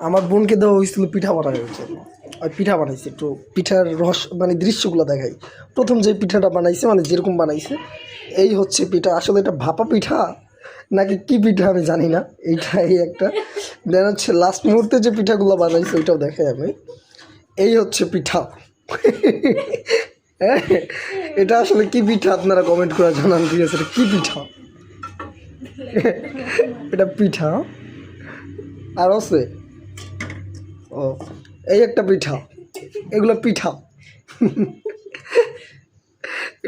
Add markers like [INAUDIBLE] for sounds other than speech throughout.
আমার বোনকে দেওয়া হয়েছিল পিঠা বানানোর জন্য। আর পিঠা বানাইছে একটু পিঠার রস মানে দৃশ্যগুলো দেখাই। প্রথম যে পিঠাটা বানাইছে মানে যেরকম বানাইছে এই হচ্ছে পিঠা। আসলে এটা ভাপা পিঠা? নাকি কি পিঠা আমি জানি না এইটা এই একটা। দেন হচ্ছে লাস্ট মুহূর্তে যে পিঠাগুলো বানাইছে ওইটাও দেখাই আমি। এই হচ্ছে পিঠা। [LAUGHS] হ্যাঁ, এটা আসলে কি পিঠা আপনারা কমেন্ট করে জানান ঠিক আছে? এটা কি পিঠা? [LAUGHS] এটা পিঠা। আর আছে? ও এই একটা পিঠা। এগুলো পিঠা।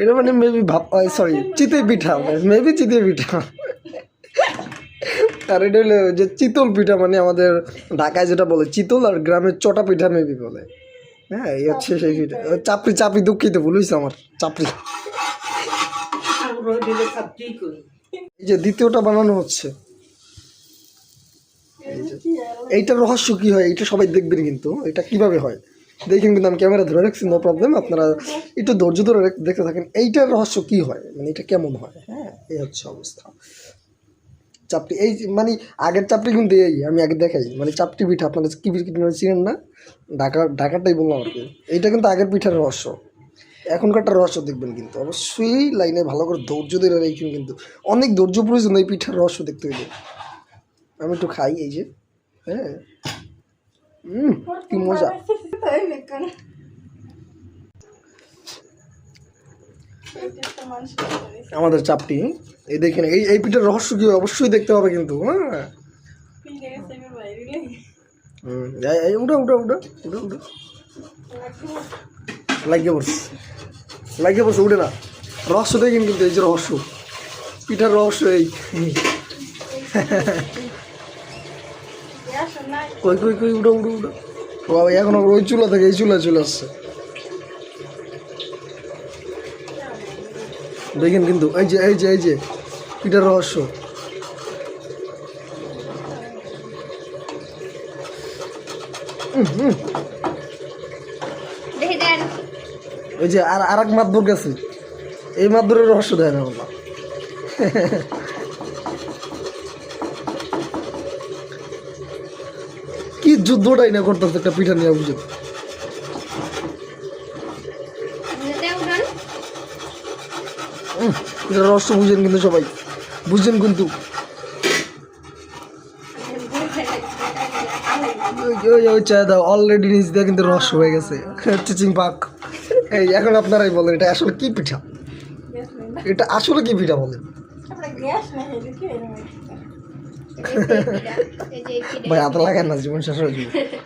এটা মানে মেবি ভাব সরি চিতই পিঠা মেবি চিতই পিঠা। আর এটা হলো যে চিতল পিঠা মানে আমাদের ঢাকায় যেটা বলে চিতল আর গ্রামের চটা পিঠা মেবি বলে। হ্যাঁ এই হচ্ছে সেই পিঠা। চাপড়ি চাপড়ি দুঃখিত ভুলিস আমার চাপড়ি। এই যে দ্বিতীয়টা বানানো হচ্ছে। এইটার রহস্য কি হয়? এটা সবাই দেখবেন কিন্তু। এটা কীভাবে হয়? দেখেন কিন্তু আমি ক্যামেরা ধরে রাখছি নো প্রবলেম আপনারা একটু ধৈর্য ধরে দেখতে থাকেন, এইটার রহস্য কি হয়? মানে এটা কেমন হয়? হ্যাঁ এই হচ্ছে অবস্থা। চাপটি এই মানে আগের চাপটি কিন্তু এই, আমি আগে দেখাই মানে চাপটি পিঠা, আপনারা কি পিঠা চিনেন না? ঢাকা ঢাকাটাই বললাম আর কি। এইটা কিন্তু আগের পিঠার রহস্য। এখনকারটা রহস্য দেখবেন কিন্তু। অবশ্যই লাইনে ভালো করে ধৈর্য ধরে রেখেন কিন্তু। অনেক ধৈর্য প্রয়োজন এই পিঠার রহস্য দেখতে হইলে আমি একটু খাই, এই যে। হ্যাঁ কি মজা আমাদের চাপটি। এই দেখেন, এই এই পিঠার রহস্য কি অবশ্যই দেখতে হবে কিন্তু হ্যাঁ? লাগিয়ে লাগিয়ে উঠে না। রহস্য দেখেন কিন্তু, এই যে রহস্য। পিঠার রহস্য এই। [LAUGHS] কই কই কই উঠো উঠো উঠো বাবা, এখন ওই চুলা থেকে এই চুলা চলে আসছে। দেখেন কিন্তু, এই যে এই যে এই যে পিঠার রহস্য। ওই যে, আর আর এক মাতবর গেছে। এই মাতবরের রহস্য দেয় না বাবা যুদ্ধটাই না করতেছে একটা পিঠা নিয়ে বুঝে এটা রহস্য বুঝেন কিন্তু সবাই। বুঝছেন কিন্তু। চা দাও অলরেডি নিচ দিয়ে কিন্তু রহস্য হয়ে গেছে। চিচিং পাক। এই এখন আপনারাই বলেন এটা আসলে কি পিঠা? এটা আসলে কি পিঠা বলেন? [LAUGHS] ভাই হাতে লাগেন না জীবন শেষ হয়ে যাবে।